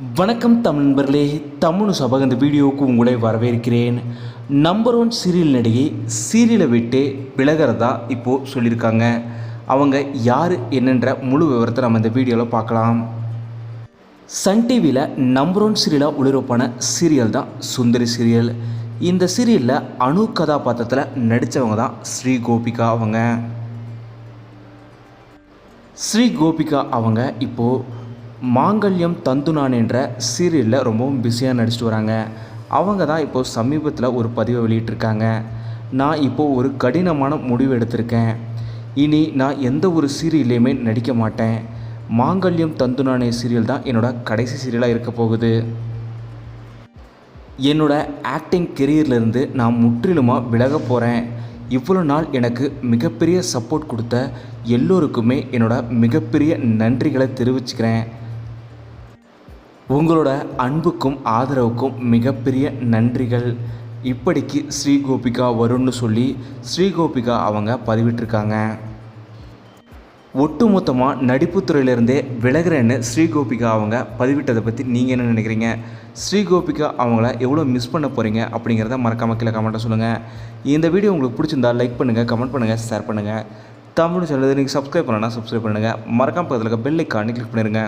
வணக்கம் தமிழ் நண்பர்களே தமிழ் சபக இந்த வீடியோவுக்கு உங்களை வரவேற்கிறேன். நம்பர் ஒன் சீரியல் நடிகை சீரியலை விட்டு விலகிறதா இப்போது சொல்லியிருக்காங்க. அவங்க யார் என்னன்ற முழு விவரத்தை நம்ம இந்த வீடியோவில் பார்க்கலாம். சன் டிவியில் நம்பர் ஒன் சீரியலாக உளிரப்பான சீரியல் தான் சுந்தரி சீரியல் இந்த சீரியலில் அணு கதாபாத்திரத்தில் நடித்தவங்க தான் ஸ்ரீ கோபிகா அவங்க. ஸ்ரீ கோபிகா அவங்க இப்போது மாங்கல்யம் தந்துனான் என்ற சீரியலில் ரொம்பவும் பிஸியாக நடிச்சிட்டு வராங்க. அவங்க தான் இப்போது சமீபத்தில் ஒரு பதிவை வெளியிட்டிருக்காங்க. நான் இப்போது ஒரு கடினமான முடிவு எடுத்திருக்கேன். இனி நான் எந்த ஒரு சீரியல்லையுமே நடிக்க மாட்டேன். மாங்கல்யம் தந்துனானே சீரியல் தான் என்னோட கடைசி சீரியலாக இருக்க போகுது. என்னோடய ஆக்டிங் கெரியர்லேருந்து நான் முற்றிலுமாக விலக போகிறேன் இவ்வளோ நாள் எனக்கு மிகப்பெரிய சப்போர்ட் கொடுத்த எல்லோருக்குமே என்னோட மிகப்பெரிய நன்றிகளை தெரிவிச்சுக்கிறேன். உங்களோட அன்புக்கும் ஆதரவுக்கும் மிகப்பெரிய நன்றிகள். இப்படிக்கு ஸ்ரீ கோபிகா வரும்னு சொல்லி ஸ்ரீ கோபிகா அவங்க பதிவிட்டிருக்காங்க. ஒட்டுமொத்தமாக நடிப்புத்துறையிலேருந்தே விலகிறேன்னு ஸ்ரீ கோபிகா அவங்க பதிவிட்டதை பற்றி நீங்கள் என்ன நினைக்கிறீங்க? ஸ்ரீ கோபிகா அவங்கள எவ்வளோ மிஸ் பண்ண போகிறீங்க அப்படிங்கிறத மறக்காம கீழே கமெண்ட்டை சொல்லுங்கள் இந்த வீடியோ உங்களுக்கு பிடிச்சிருந்தா லைக் பண்ணுங்கள் கமெண்ட் பண்ணுங்கள் ஷேர் பண்ணுங்கள் தமிழ் சேனல் நீங்கள் சப்ஸ்கிரைப் பண்ணலன்னா சப்ஸ்கிரைப் பண்ணுங்கள் மறக்காம பக்கத்தில் இருக்க பெல் ஐக்கானே கிளிக் பண்ணிடுங்க